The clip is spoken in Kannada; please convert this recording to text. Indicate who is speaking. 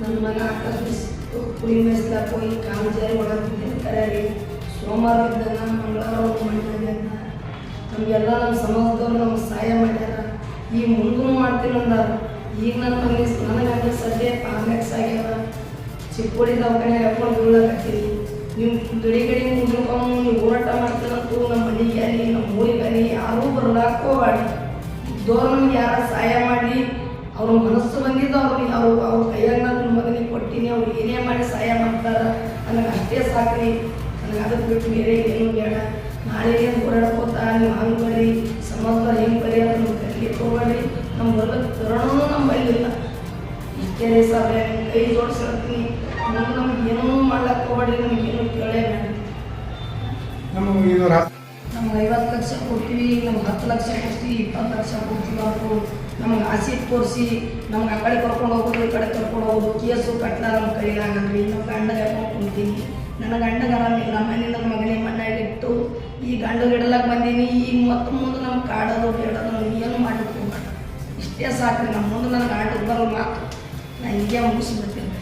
Speaker 1: ಕುರಿ ಮೇಯಿಸ್ಲಾಕ ಹೋಗಿ ಕಾಮಜಾರಿ ಒಳಗೆ ಸೋಮವಾರ ಸೋಮವಾರದಿಂದ ಮಂಗಳವಾರ ಹೋಗಿ ಮಾಡಿದ್ದೆ ಅಂತ ನಮಗೆಲ್ಲ ನಮ್ಮ ಸಮಾಜದವ್ರು ನಮ್ಗೆ ಸಹಾಯ ಮಾಡ್ಯಾರ ಈ ಮುಂದೂ ಮಾಡ್ತೀನಿ ಅಂದಾರ ಈಗ ನನ್ನ ಮನೆ ನನಗೆ ಸದ್ಯ ಕಾಂಗ್ರೆಸ್ ಆಗ್ಯಾವ ಚಿಕ್ಕೋಡಿ ದವಾಖಾನೆ ಹಾಕೊಂಡು ಬೀಳಕತ್ತೀವಿ ನೀವು ಗಡಿ ಗಡಿ ಮುಗಿಕೊಂಡು ನೀವು ಹೋರಾಟ ಮಾಡ್ತೀರಂತೂ ನಮ್ಮ ಮನೆಗೆ ಅಲ್ಲಿ ನಮ್ಮ ಊರಿಗೆ ಅಲ್ಲಿ ಯಾರೂ ಬರ್ಲಾಕ ಹೋಗ್ಬೇಡಿ ದೋರ್ ನಮ್ಗೆ ಯಾರು ಸಹಾಯ ಮಾಡಿ ಅವ್ರ ಮನಸ್ಸು ಬಂದಿದ್ದು ಅವ್ರಿಗೆ ಅವ್ರು ಅವ್ರ ಕೈಯಾಗ ನನ್ನ ಮಗನಿಗೆ ಕೊಟ್ಟಿನಿ ಅವ್ರು ಏನೇ ಮಾಡಿ ಸಹಾಯ ಮಾಡ್ತಾರ ನನಗೆ ಅಷ್ಟೇ ಸಾಕ್ರಿ. ನನಗೆ ಅದಕ್ಕೆ ಬಿಟ್ಟು ಬೇರೆ ಏನು ಬೇಡ. ನಾಳೆ ಏನು ಓಡಾಡ್ಕೋತ ನೀವು ಹಂಗೆ ಬರ್ರಿ ಸಮಸ್ತ ಹೆಂಗೆ ಬರ್ರಿ ಅಂತ ನೀವು ಕಲಿಲಿಕ್ಕೆ ಹೋಗ್ಬೇಡ್ರಿ. ನಮ್ಮ ಹೊಲಕ್ಕೆ ತರೋಣ ನಮ್ಮ ಬೈಲಿಲ್ಲ ಇಷ್ಟೇ ಸರ್ ಕೈ ಜೋಡಿಸಿರ್ತೀನಿ. ಮುಂದೆ ನಮ್ಗೆ ಏನೂ ಮಾಡ್ಲಕ್ಕೆ ಹೋಗ್ಬೇಡ್ರಿ ಏನು ಕೇಳೇ ಬೇಡ ನಮ್ಗೆ ಐವತ್ತು ಲಕ್ಷ ಕೊಡ್ತೀವಿ ನಮ್ಗೆ ಹತ್ತು ಲಕ್ಷ ಕೊಡ್ತೀವಿ ಇಪ್ಪತ್ತು ಲಕ್ಷ ಕೊಡ್ತೀವಿ ಅವರು ನಮ್ಗೆ ಆಸೆ ತೋರಿಸಿ, ನಮ್ಗೆ ಆ ಕಡೆ ಕರ್ಕೊಂಡು ಹೋಗೋದು, ಈ ಕಡೆ ಕರ್ಕೊಂಡು ಹೋಗೋದು, ಕೇಸು ಕಟ್ಲ ನಮ್ಮ ಕೈಲಾಗಲ್ರಿ ನಮ್ಮ ಗಂಡಗೆ ಹಾಕೊಂಡು ಕುಂತೀನಿ ನನ್ನ ಗಂಡಗೆ ಆರಾಮಿಲ್ಲ ಮನೆ ನನ್ನ ಮಗನಿಗೆ ಮನೆಯಾಗಿಟ್ಟು ಈ ಗಂಡ ಇಡಲಕ್ಕೆ ಬಂದೀನಿ ಈಗ ಮತ್ತೆ ಮುಂದೆ ನಮ್ಗೆ ಕಾಡೋದು, ಬೇಡೋದು ನಮ್ಗೆ ಏನು ಹೋಗ್ಬೇಡ ಇಷ್ಟೇ ಸಾಕು ನಮ್ಮ ಮುಂದೆ ನನಗೆ ಆಟಕ್ಕೆ ಬರೋ ಮಾತು. ನಾ ಹಿಂಗೆ ಮುಗಿಸ್ಬಿಡ್ತೀನಿ.